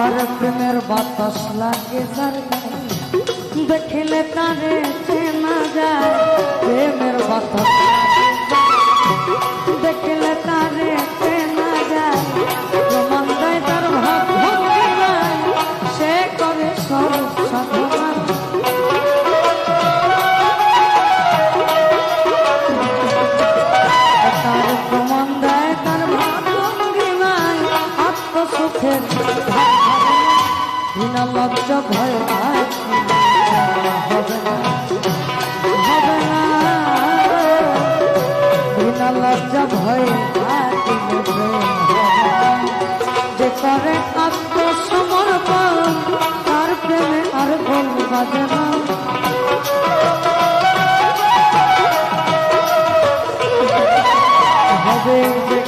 আমার প্রেমের বাতাস লাগে তার দেখলে তারে চেনা যায় প্রেমের বাতাস লজ্জ ভয় হবে না হবে না বিনা লজ্জ ভয়। যে করে আত্মসমর্পণ তার প্রেমে আর গোল বাজে না হবে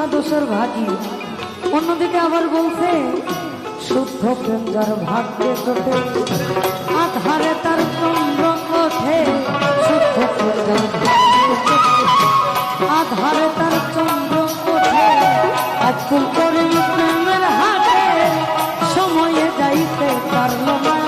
মিথ্যা দোষের ভাগি। অন্যদিকে আবার বলছে, শুদ্ধ প্রেম যার ভাগ্যে জোটে। আধারে তার চন্দ্র ওঠে। শুদ্ধ প্রেম যার ভাগ্যে জোটে। ধারে তার চন্দ্র ওঠে। আকুল করে প্রেমের হাতে সময়ে যাইতে পারল না।